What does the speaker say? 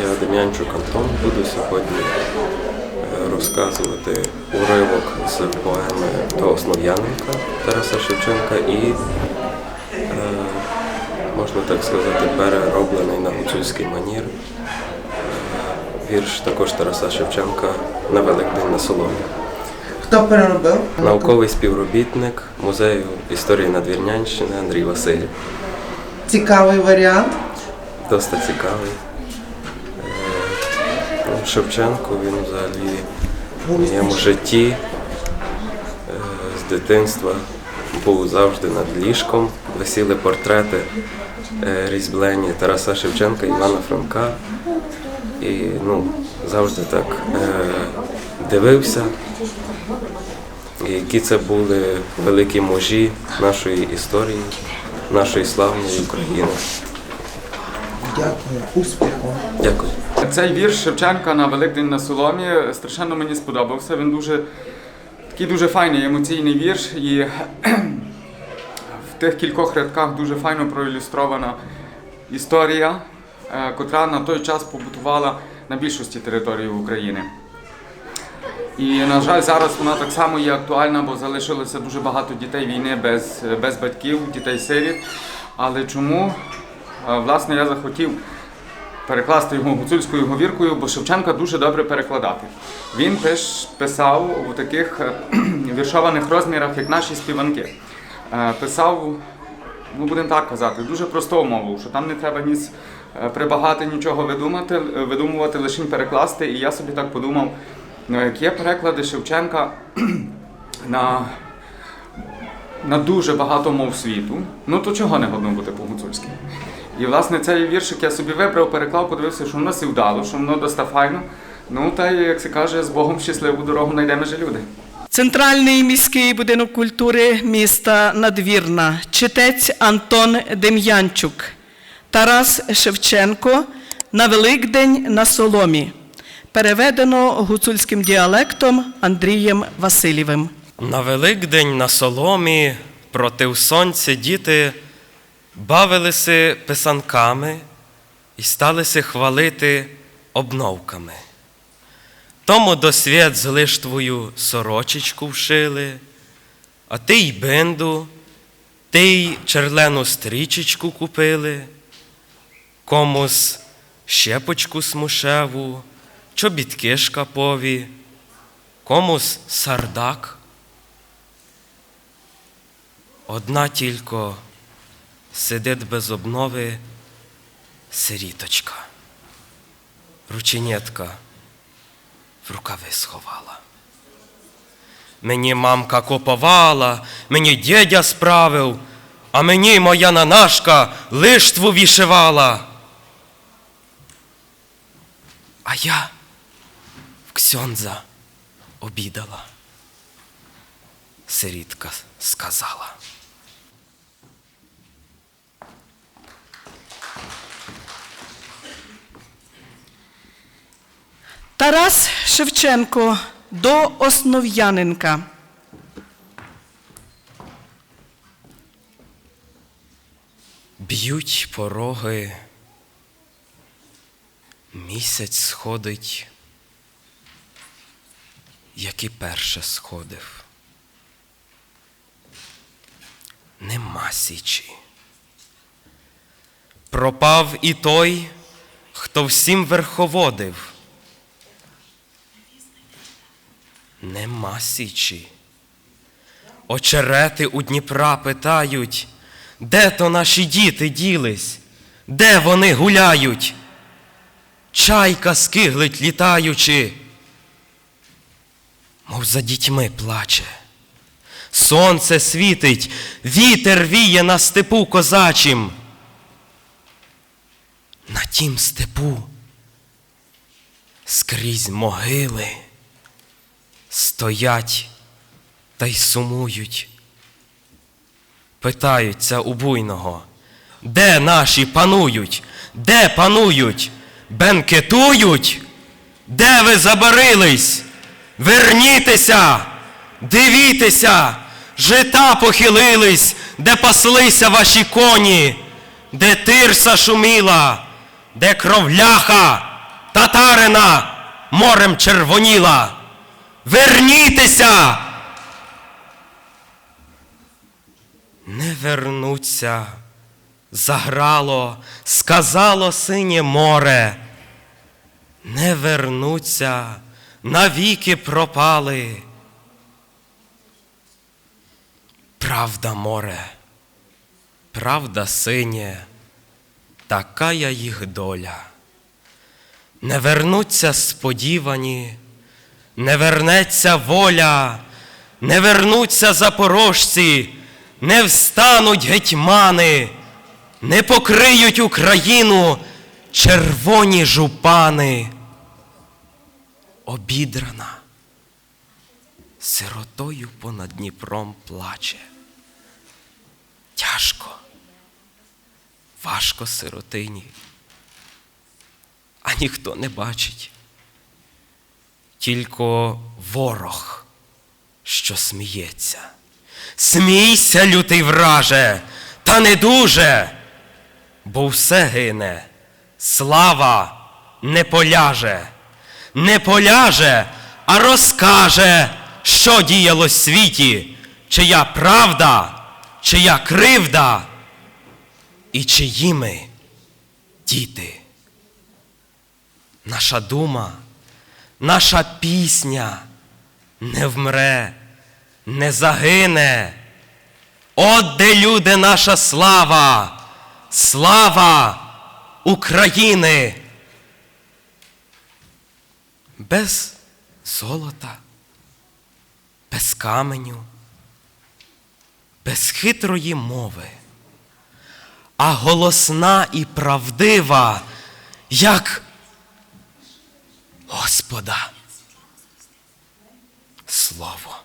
Я Дем'янчук Антон буду сьогодні е, розказувати уривок з поеми до Основ'яненка Тараса Шевченка і, е, можна так сказати, перероблений на гуцульський манір. Е, Вірш також Тараса Шевченка на Великдень на Соломі. Хто переробив? Науковий співробітник музею історії Надвірнянщини Андрій Василів. Цікавий варіант. Доста цікавий. Шевченко він взагалі в моєму житті е, з дитинства був завжди над ліжком. Висіли портрети е, різьблені Тараса Шевченка, Івана Франка. І ну, завжди так е, дивився, які це були великі мужі нашої історії, нашої славної України. Дякую, успіху. Дякую. Цей вірш Шевченка на Великдень на Соломі страшенно мені сподобався. Він дуже такий дуже файний емоційний вірш, і в тих кількох рядках дуже файно проілюстрована історія, е, котра на той час побутувала на більшості території України. І, на жаль, зараз вона так само є актуальна, бо залишилося дуже багато дітей війни без, без батьків, дітей-сиріт. Але чому? Е, Власне, я захотів перекласти його гуцульською говіркою, бо Шевченка дуже добре перекладати. Він пиш, писав у таких е, віршованих розмірах, як наші співанки. Е, Писав, ну будемо так казати, дуже простою мовою, що там не треба ніц е, прибагати нічого видумати, видумувати, лише перекласти. І я собі так подумав, ну як є переклади Шевченка на на дуже багато мов світу, ну то чого не годно бути по-гуцульськи? І власне цей віршик я собі вибрав, переклав, подивився, що воно сі вдало, що воно доста файно. Ну та як се каже, з Богом щасливу дорогу знайдемо же люди. Центральний міський будинок культури міста Надвірна, читець Антон Дем'янчук, Тарас Шевченко на Великдень на Соломі. Переведено гуцульським діалектом Андрієм Васильєвим. На Великдень на соломі проти сонця діти бавилися писанками і сталися хвалити обновками. Тому до свят з лиштвою сорочечку вшили, а ти й бинду, ти й черлену стрічечку купили, комусь щепочку смушеву, чобітки шкапові, комусь сардак. Одна тільки сидить без обнови сиріточка, рученєтка в рукави сховала. Мені мамка копувала, мені дідя справив, а мені моя нанашка лиштву вішивала. А я в ксьонза обідала. Сирітка сказала. Тарас Шевченко до Основ'яненка. Б'ють пороги, місяць сходить, як і перше сходив. Нема січі. Пропав і той, хто всім верховодив. Нема січі. Очерети у Дніпра питають, де то наші діти ділись, де вони гуляють? Чайка скиглить літаючи, мов за дітьми плаче. Сонце світить, вітер віє на степу козачим. На тім степу скрізь могили стоять та й сумують. Питаються у буйного, де наші панують, де панують, бенкетують, де ви забарились? Вернітеся, дивітеся, жита похилились, де паслися ваші коні, де тирса шуміла, де кровляха татарина морем червоніла. Вернітеся! Не вернуться, заграло, сказало синє море. Не вернуться, навіки пропали. Правда, море, правда, синє, така я їх доля. Не вернуться сподівані, не вернеться воля, не вернуться запорожці, не встануть гетьмани, не покриють Україну червоні жупани. Обідрана, сиротою понад Дніпром плаче. Тяжко, важко сиротині, а ніхто не бачить. Тільки ворог, що сміється. Смійся, лютий враже, та не дуже, бо все гине, слава не поляже, не поляже, а розкаже, що діяло в світі, чия правда, чия кривда, і чиї ми діти. Наша дума, наша пісня не вмре, не загине. От де люди наша слава, слава України. Без золота, без каменю, без хитрої мови, а голосна і правдива, як Господа. Слово.